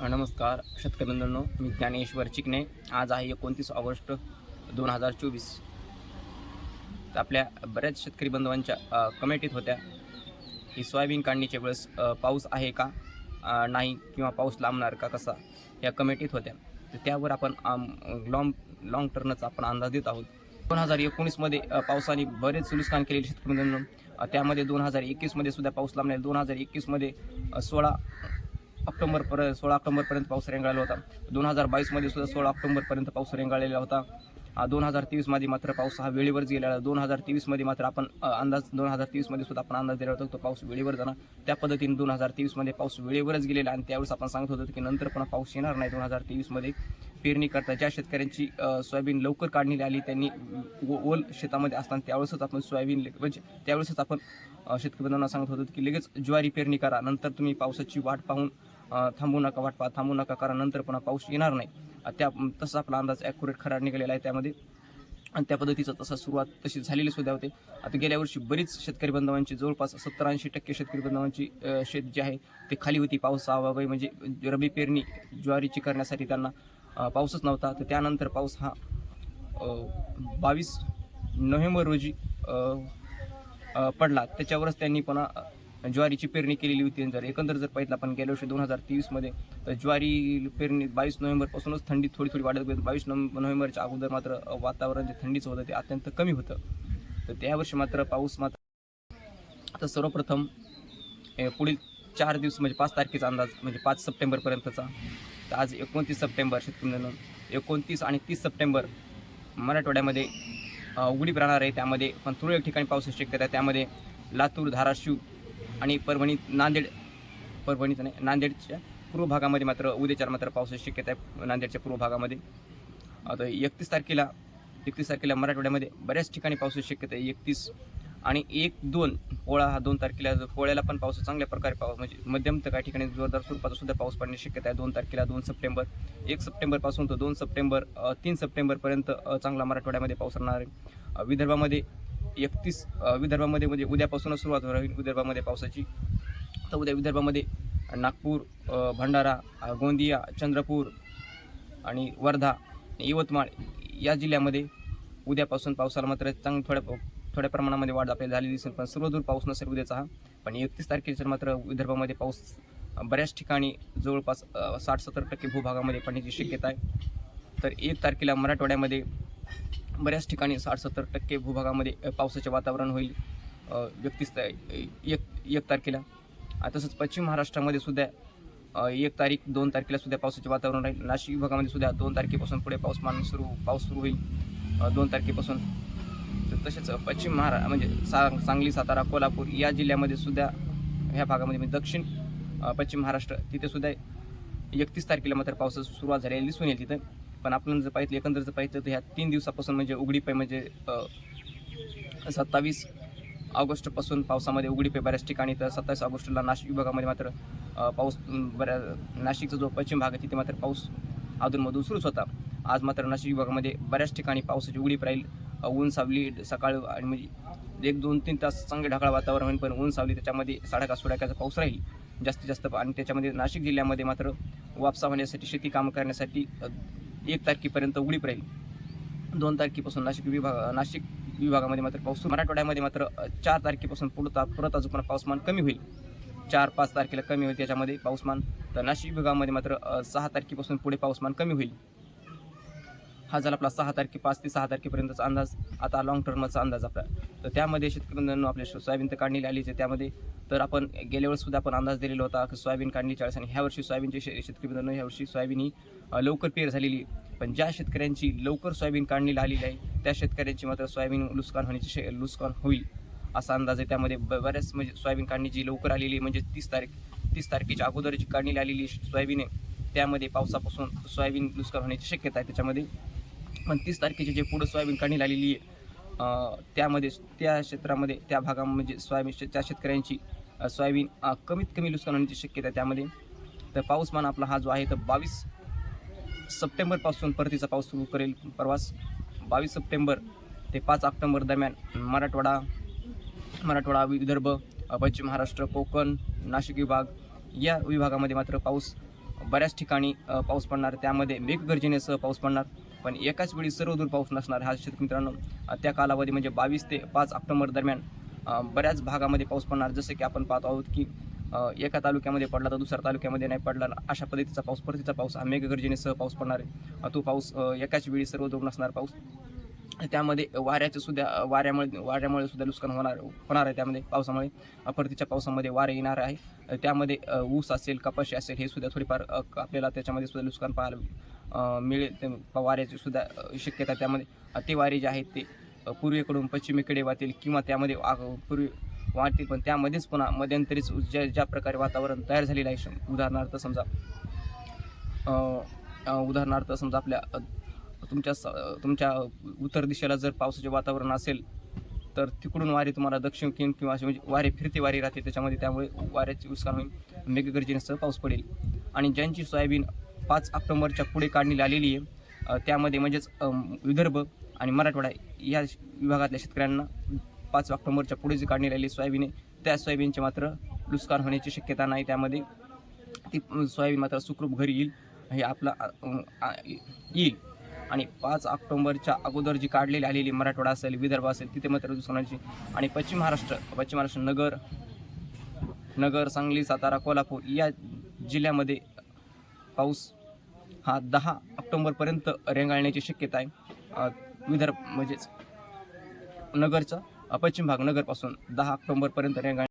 नमस्कार शेतकरी बंधूंनो मी ज्ञानेश्वर चिकणे आज आहे एकोणतीस ऑगस्ट दोन हजार चोवीस. तर आपल्या बऱ्याच शेतकरी बांधवांच्या कमेटीत होत्या की सोयाबीन काढणीच्या वेळेस पाऊस आहे का? नाही किंवा पाऊस लांबणार का कसा? या कमेटीत होत्या. तर त्यावर आपण लॉंग लॉंग टर्नचा आपण अंदाज देत आहोत. दोन हजार एकोणीसमध्ये पावसाने बरेच नुकसान केलेले शेतकरी बंधूंनो. त्यामध्ये दोन हजार एकवीसमध्ये सुद्धा पाऊस लांबणार दोन हजार एकवीसमध्ये सोळा ऑक्टोबरपर्यंत सोळा ऑक्टोबरपर्यंत पाऊस रेंगाळला होता. दोन हजार बावीसमध्ये सुद्धा सोळा ऑक्टोबरपर्यंत पाऊस रेंगाळलेला होता. दोन हजार तेवीसमध्ये मात्र पाऊस हा वेळेवरच गेलेला. दोन हजार तेवीसमध्ये मात्र आपण अंदाज दोन हजार तेवीसमध्ये सुद्धा आपण अंदाज दिला होता तो पाऊस वेळेवर जाणार. त्या पद्धतीने दोन हजार तेवीसमध्ये पाऊस वेळेवरच गेलेला आणि त्यावेळेस आपण सांगत होतो की नंतर पण पाऊस येणार नाही दोन हजार तेवीसमध्ये पेरणी करता ज्या शेतकऱ्यांची सोयाबीन लवकर काढणी आली त्यांनी ओल शेतामध्ये असताना त्यावेळेसच आपण सोयाबीन म्हणजे त्यावेळेसच आपण शेतकरी बांधवांना सांगत होतो की लगेच ज्वारी पेरणी करा नंतर तुम्ही पावसाची वाट पाहून थांबू नका वाटपा थांबू नका कारण नंतर पुन्हा पाऊस येणार नाही. त्या तसा आपला अंदाज ॲक्युरेट खरा निघालेला आहे त्यामध्ये. आणि त्या पद्धतीचा तसा सुरुवात तशी झालेली सुद्धा होते. आता गेल्या वर्षी बरीच शेतकरी बांधवांची जवळपास सत्तर ऐंशी टक्के शेतकरी बांधवांची शेत जे आहे ते खाली होती. पावसाअभावी म्हणजे रबी पेरणी ज्वारीची करण्यासाठी त्यांना पाऊसच नव्हता. तर त्यानंतर पाऊस हा बावीस नोव्हेंबर रोजी पडला. त्याच्यावरच त्यांनी पुन्हा ज्वारीची पेरणी केलेली होती. जर एकंदर जर पाहिजे आपण गेल्या वर्षी दोन हजार तेवीसमध्ये तर ज्वारी पेरणी बावीस नोव्हेंबरपासूनच थंडी थोडी थोडी वाढत गेली. बावीस नोव्हेंबर नोव्हेंबरच्या अगोदर मात्र वातावरण जे थंडीचं होतं ते अत्यंत कमी होतं. तर त्यावर्षी मात्र पाऊस मात्र आता सर्वप्रथम पुढील चार दिवस म्हणजे पाच तारखेचा अंदाज म्हणजे पाच सप्टेंबरपर्यंतचा तर आज एकोणतीस सप्टेंबर शेतकऱ्यांना एकोणतीस आणि तीस सप्टेंबर मराठवाड्यामध्ये उघडीप राहणार आहे. त्यामध्ये पण तुरळक ठिकाणी पाऊस शक्यता आहे. त्यामध्ये लातूर धाराशिव आणि परभणी नांदेड परभणीचं नाही नांदेडच्या पूर्व भागामध्ये मात्र उद्याच्या मात्र पावसाची शक्यता आहे नांदेडच्या पूर्व भागामध्ये. आता एकतीस तारखेला एकतीस तारखेला मराठवाड्यामध्ये बऱ्याच ठिकाणी पावसाची शक्यता आहे एकतीस आणि एक दोन पोळा हा दोन तारखेला पोळ्याला पण पाऊस चांगल्या प्रकारे पाऊस म्हणजे मध्यम तर काही ठिकाणी जोरदार स्वरूपाचा सुद्धा पाऊस पडण्याची शक्यता आहे दोन तारखेला दोन सप्टेंबर एक सप्टेंबरपासून तर दोन सप्टेंबर तीन सप्टेंबरपर्यंत चांगला मराठवाड्यामध्ये पाऊस राहणार आहे. विदर्भामध्ये एकतीस विदर्भामध्ये म्हणजे उद्यापासूनच सुरुवात होणार आहे विदर्भामध्ये पावसाची. तर उद्या विदर्भामध्ये नागपूर भंडारा गोंदिया चंद्रपूर आणि वर्धा यवतमाळ या जिल्ह्यामध्ये उद्यापासून पावसाला मात्र चांग थोड्या थोड्या प्रमाणामध्ये वाढ आपल्याला झालेली दिसेल. पण सर्वदूर पाऊस नसेल उद्याचा हा पण एकतीस तारखेच्या मात्र विदर्भामध्ये पाऊस बऱ्याच ठिकाणी जवळपास साठ सत्तर टक्के भूभागामध्ये पडण्याची शक्यता आहे. तर एक तारखेला मराठवाड्यामध्ये बऱ्याच ठिकाणी साठ सत्तर टक्के भूभागामध्ये पावसाचे वातावरण होईल एकतीस एक एक तारखेला. तसंच पश्चिम महाराष्ट्रामध्ये सुद्धा एक तारीख दोन तारखेला सुद्धा पावसाचे वातावरण राहील. नाशिक विभागामध्ये सुद्धा दोन तारखेपासून पुढे पाऊसमान सुरू पाऊस सुरू होईल दोन तारखेपासून. तर तसेच पश्चिम महारा म्हणजे सा सांगली सातारा कोल्हापूर या जिल्ह्यामध्ये सुद्धा ह्या भागामध्ये म्हणजे दक्षिण पश्चिम महाराष्ट्र तिथे सुद्धा एकतीस तारखेला मात्र पावसाची सुरुवात झालेली दिसून येईल तिथं. पण आपण जर पाहिलं एकंदर जर पाहिलं तर ह्या तीन दिवसापासून म्हणजे उघडीप म्हणजे सत्तावीस ऑगस्टपासून पावसामध्ये उघडीप बऱ्याच ठिकाणी. तर सत्तावीस ऑगस्टला नाशिक विभागामध्ये मात्र पाऊस बऱ्या नाशिकचा जो पश्चिम भाग आहे तिथे मात्र पाऊस अधूनमधून सुरूच होता. आज मात्र नाशिक विभागामध्ये बऱ्याच ठिकाणी पावसाची उघडीप राहील. ऊन सावली सकाळ आणि म्हणजे एक दोन तीन तास चांगले ढगाळ वातावरण होईल पण ऊन सावली त्याच्यामध्ये साडाका सुडाक्याचा पाऊस राहील. जास्तीत जास्त आणि त्याच्यामध्ये नाशिक जिल्ह्यामध्ये मात्र वापसा होण्यासाठी शेती कामं करण्यासाठी एक तारखेपर्यंत उघडीप राहील. दोन तारखेपासून नाशिक विभाग नाशिक विभागामध्ये मात्र पाऊस मराठवाड्यामध्ये मात्र चार तारखेपासून पुढं ता परत अजून पाऊसमान कमी होईल. चार पाच तारखेला कमी होईल त्याच्यामध्ये पाऊसमान. तर नाशिक विभागामध्ये मात्र सहा तारखेपासून पुढे पाऊसमान कमी होईल. हा झाला आपला सहा तारखे पाच ते सहा तारखेपर्यंतचा अंदाज. आता लॉंग टर्मचा अंदाज आपला. तर त्यामध्ये शेतकरी आपल्या सोयाबीन तर काढणी आलीच आहे. त्यामध्ये तर आपण गेल्या वेळेससुद्धा आपण अंदाज दिलेला होता की सोयाबीन काढणी चाळीस आणि ह्या वर्षी सोयाबीनचे शे शेतकरी मित्रांनो ह्या वर्षी सोयाबीन ही लवकर पेर झालेली पण ज्या शेतकऱ्यांची लवकर सोयाबीन काढणी आलेली आहे त्या शेतकऱ्यांची मात्र सोयाबीन लुसकान होण्याची शे होईल असा अंदाज आहे. त्यामध्ये ब- बऱ्याच म्हणजे सोयाबीन काढणी जी लवकर आलेली आहे, म्हणजे तीस तारीख तीस तारखेच्या अगोदर जी काढणी आलेली सोयाबीन आहे त्यामध्ये पावसापासून सोयाबीन नुकसान होण्याची शक्यता आहे. त्याच्यामध्ये पण तीस तारखेची जे पुढं सोयाबीन काढणी आलेली आहे त्यामध्ये त्या क्षेत्रामध्ये त्या भागामध्ये म्हणजे सोयाबीन त्या शेतकऱ्यांची सोयाबीन कमीत कमी नुकसान होण्याची शक्यता त्यामध्ये. तर पाऊसमान आपला हा जो आहे तर बावीस सप्टेंबरपासून परतीचा पाऊस सुरू करेल प्रवास. बावीस सप्टेंबर ते पाच ऑक्टोंबर दरम्यान मराठवाडा मराठवाडा विदर्भ पश्चिम महाराष्ट्र कोकण नाशिक विभाग या विभागामध्ये मात्र पाऊस बऱ्याच ठिकाणी पाऊस पडणार. त्यामध्ये मेघगर्जनेसह पाऊस पडणार. पण एकाच वेळी सर्वदूर पाऊस नसणार हा शेतकरी मित्रांनो. त्या कालावधी म्हणजे बावीस ते पाच ऑक्टोबर दरम्यान बऱ्याच भागामध्ये पाऊस पडणार. जसं की आपण पाहतो आहोत की एका तालुक्यामध्ये पडला तर दुसऱ्या तालुक्यामध्ये नाही पडला. अशा पद्धतीचा पाऊस परतीचा पाऊस हा मेघगर्जनेसह पाऊस पडणार आहे. तो पाऊस एकाच वेळी सर्वदूर नसणार पाऊस. त्यामध्ये वाऱ्याचे सुद्धा वाऱ्यामुळे वाऱ्यामुळे सुद्धा नुकसान होणार होणार आहे त्यामध्ये पावसामुळे. परतीच्या पावसामध्ये वारे येणार आहे. त्यामध्ये ऊस असेल कपाशी असेल हे सुद्धा थोडीफार आपल्याला त्याच्यामध्ये सुद्धा नुकसान पाहायला मिळेल. वाऱ्याची सुद्धा शक्यता त्यामध्ये. ते वारे जे आहेत ते पूर्वेकडून पश्चिमेकडे वाहतील किंवा त्यामध्ये पूर्वी वाढतील. पण त्यामध्येच पुन्हा मध्यंतरीच ज्या ज्या प्रकारे वातावरण तयार झालेलं आहे उदाहरणार्थ समजा उदाहरणार्थ समजा आपल्या तुमच्या स- तुमच्या उत्तर दिशेला जर पावसाचे वातावरण असेल तर तिकडून वारे तुम्हाला दक्षिण किन किंवा असे म्हणजे वारे फिरते वारे राहते त्याच्यामध्ये. त्यामुळे वाऱ्याचे नुकसान होईल मेघगर्जनेसह पाऊस पडेल. आणि ज्यांची सोयाबीन पाच ऑक्टोंबरच्या पुढे काढणी आलेली आहे त्यामध्ये म्हणजेच विदर्भ आणि मराठवाडा या विभागातल्या शेतकऱ्यांना पाच ऑक्टोंबरच्या पुढे जी काढणी आलेली सोयाबीन आहे त्या सोयाबीनचे मात्र नुकसान होण्याची शक्यता नाही. त्यामध्ये ती सोयाबीन मात्र सुखरूप घरी येईल हे आपला येईल. आणि पाच ऑक्टोंबरच्या अगोदर जी काढलेली आलेली मराठवाडा असेल विदर्भ असेल तिथे मात्र दुसऱ्यांची. आणि पश्चिम महाराष्ट्र पश्चिम महाराष्ट्र नगर नगर सांगली सातारा कोल्हापूर या जिल्ह्यामध्ये पाऊस हा दहा ऑक्टोंबरपर्यंत रेंगाळण्याची शक्यता आहे. विदर्भ म्हणजेच नगरचा पश्चिम भाग नगरपासून दहा ऑक्टोंबरपर्यंत रेंगाळ